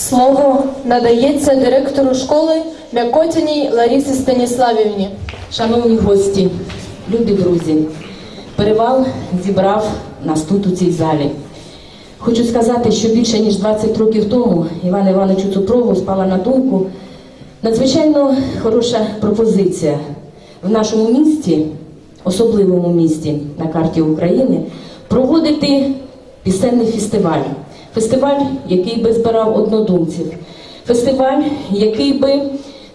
Слово надається директору школи Мякотіній Ларісі Станіславівні. Шановні гості, любі друзі, перевал зібрав нас тут у цій залі. Хочу сказати, що більше ніж 20 років тому Івану Івановичу Цупрову спала на думку надзвичайно хороша пропозиція в нашому місті, особливому місті на карті України, проводити пісенний фестиваль. Фестиваль, який би збирав однодумців, фестиваль, який би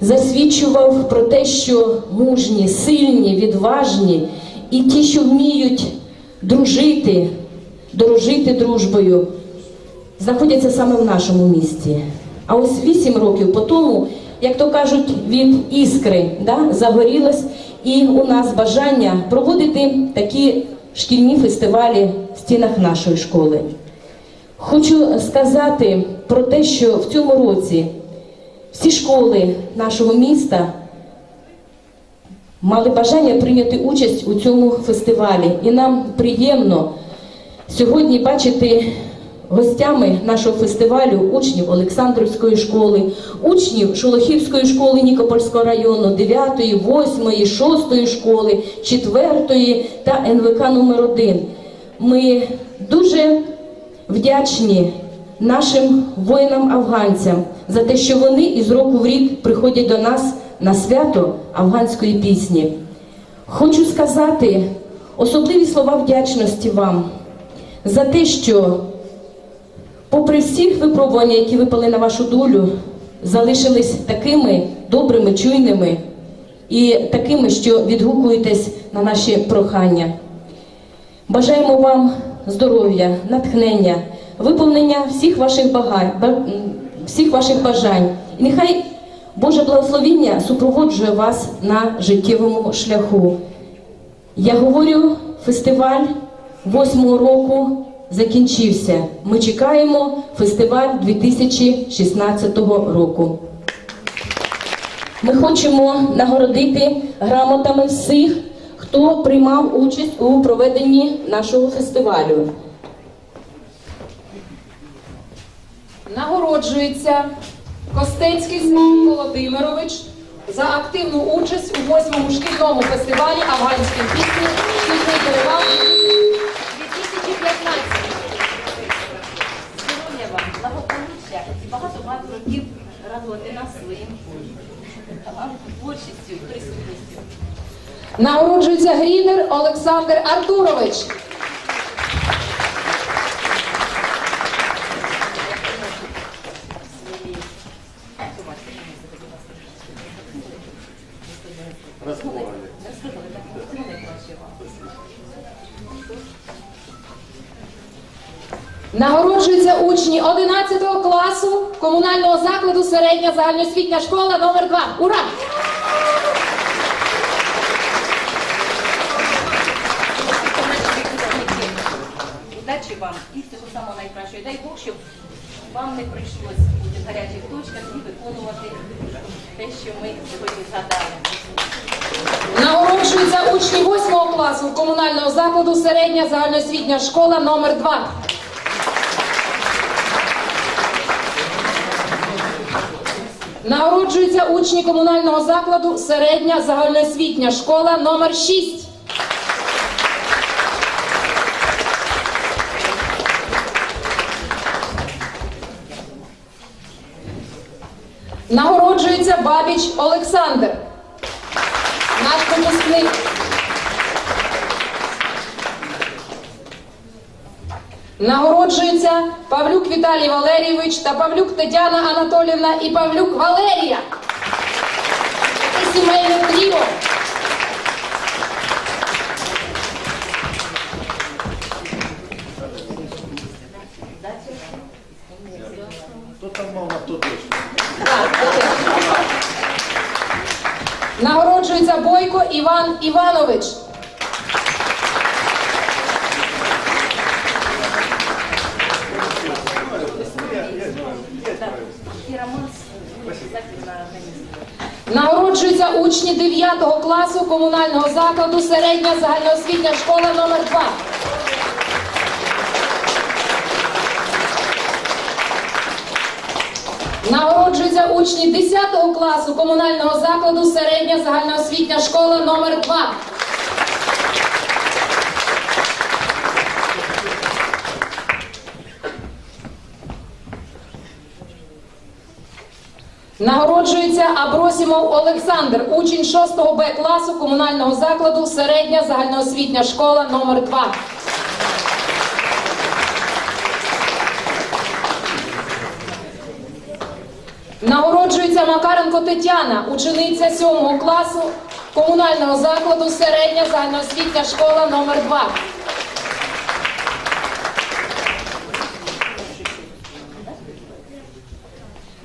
засвідчував про те, що мужні, сильні, відважні і ті, що вміють дружити, дорожити дружбою, знаходяться саме в нашому місті. А ось вісім років по тому, як то кажуть, від іскри да, загорілось, і у нас бажання проводити такі шкільні фестивалі в стінах нашої школи. Хочу сказати про те, що в цьому році всі школи нашого міста мали бажання прийняти участь у цьому фестивалі. І нам приємно сьогодні бачити гостями нашого фестивалю учнів Олександрівської школи, учнів Шолохівської школи Нікопольського району, 9, 8, 6 школи, 4 та НВК номер 1 Ми дуже вдячні нашим воїнам-афганцям за те, що вони із року в рік приходять до нас на свято афганської пісні. Хочу сказати особливі слова вдячності вам за те, що, попри всіх випробувань, які випали на вашу долю, залишились такими добрими, чуйними і такими, що відгукуєтесь на наші прохання. Бажаємо вам здоров'я, натхнення, виповнення всіх ваших багань, всіх ваших бажань. І нехай Боже благословіння супроводжує вас на життєвому шляху. Я говорю, фестиваль восьмого року закінчився. Ми чекаємо фестиваль 2016 року. Ми хочемо нагородити грамотами всіх, хто приймав участь у проведенні нашого фестивалю. Нагороджується Костецький Смак Володимирович за активну участь у восьмому шкільному фестивалі афганської пісні «Шкільний перевал 2015. Здоров'я вам, благополуччя і багато-багато років радувати нас своїм творчістю, присутністю. Нагороджується Грінер Олександр Артурович. Нагороджуються учні 11 класу комунального закладу середня загальноосвітня школа номер 2 Ура! Вам не прийшлось бути в гарячих точках і виконувати те, що ми сьогодні згадали. Нагороджуються учні 8 класу комунального закладу середня загальноосвітня школа номер 2 Нагороджуються учні комунального закладу середня загальноосвітня школа номер 6 Нагороджується Бабіч Олександр. Наш випускник. Нагороджується Павлюк Віталій Валерійович та Павлюк Тетяна Анатолівна і Павлюк Валерія. Це сімейне тріо. Хто там мав на хто точно? Нагороджується Бойко Іван Іванович. Нагороджуються учні 9 класу комунального закладу середня загальноосвітня школа номер 2 Нагороджуються учні 10 класу комунального закладу середня загальноосвітня школа номер 2 Нагороджується Абросімов Олександр, учень 6 Б класу комунального закладу середня загальноосвітня школа номер 2 Нагороджується Макаренко Тетяна, учениця 7 класу комунального закладу середня загальноосвітня школа номер 2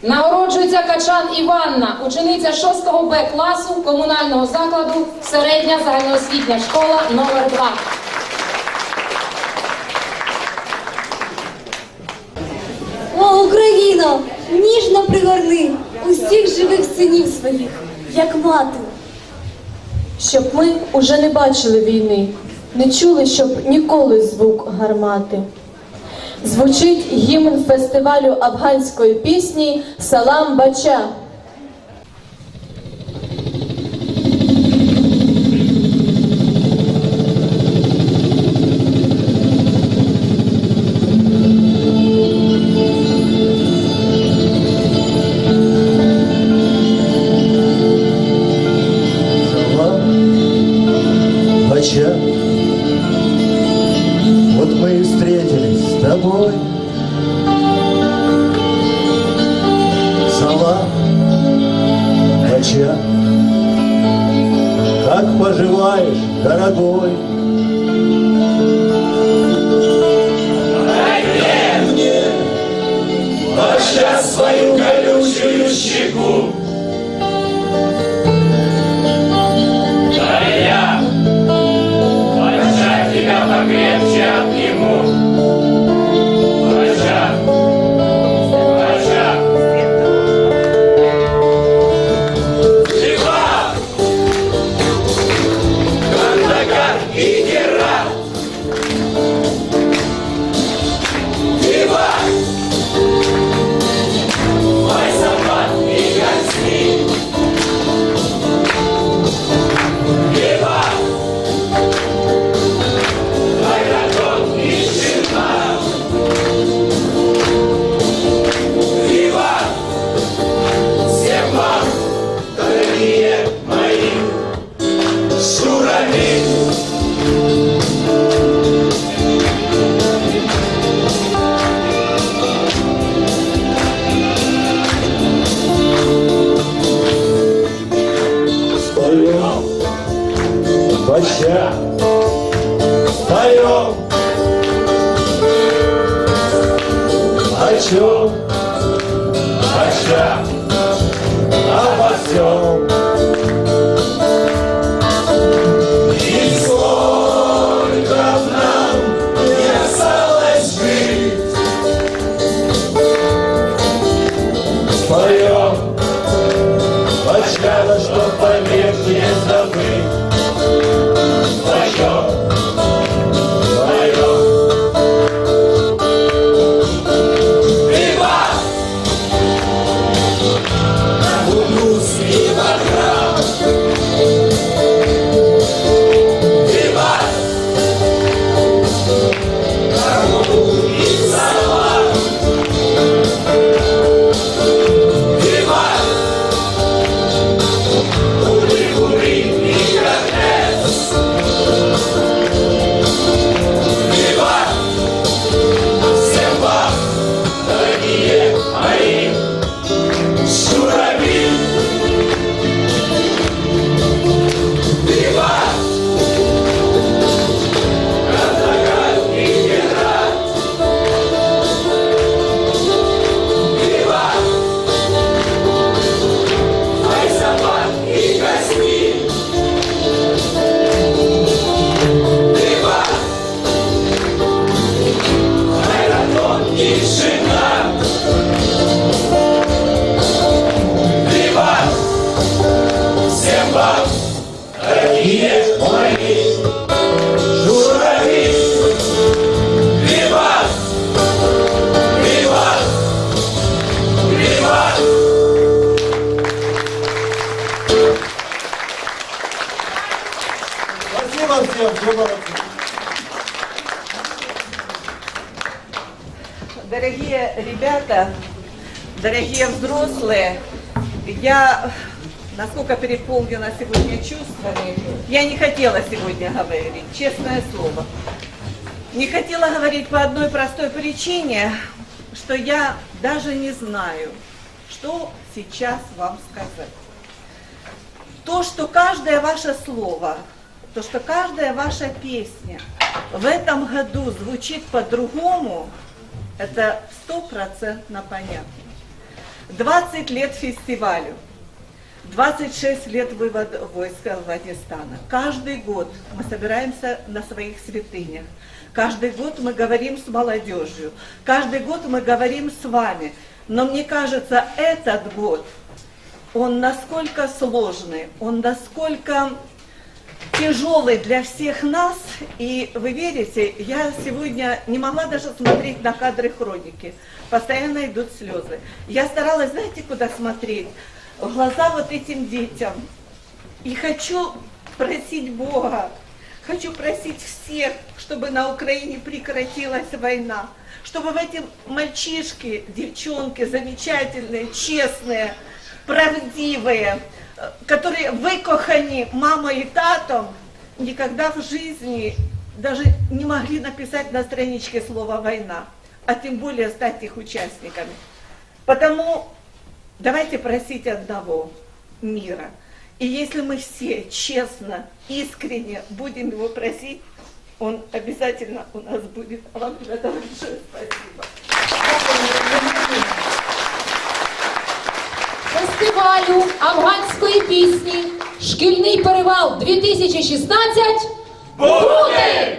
Нагороджується Качан Іванна, учениця 6 Б класу комунального закладу середня загальноосвітня школа номер 2 О, Україно, ніжно пригорни усіх живих синів своїх, як мати. Щоб ми уже не бачили війни, не чули, щоб ніколи звук гармати. Звучить гімн фестивалю афганської пісні Салам Бача. Бача свою колючую щеку. Шурами! Споем, Бача, споем. О чем? Бача! Обо всем. Дорогие взрослые, я насколько переполнена сегодня чувствами, я не хотела сегодня говорить, честное слово. Не хотела говорить по одной простой причине, что я даже не знаю, что сейчас вам сказать. То, что каждое ваше слово, то, что каждая ваша песня в этом году звучит по-другому, это стопроцентно понятно. 20 лет фестивалю, 26 лет вывода войска Афганистана. Каждый год мы собираемся на своих святынях. Каждый год мы говорим с молодежью. Каждый год мы говорим с вами. Но мне кажется, этот год, он насколько сложный, он насколько тяжелый для всех нас. И вы верите, я сегодня не могла даже смотреть на кадры хроники. Постоянно идут слезы. Я старалась, знаете, куда смотреть? В глаза вот этим детям. И хочу просить Бога, хочу просить всех, чтобы на Украине прекратилась война, чтобы в эти мальчишки, девчонки замечательные, честные, правдивые, которые выкохани мамой и татом, никогда в жизни даже не могли написать на страничке слово «война», а тем более стать их участниками. Потому давайте просить одного – мира. И если мы все честно, искренне будем его просить, он обязательно у нас будет. А вам, ребята, большое спасибо. Фестивалю афганської пісні Шкільний перевал 2016 буде!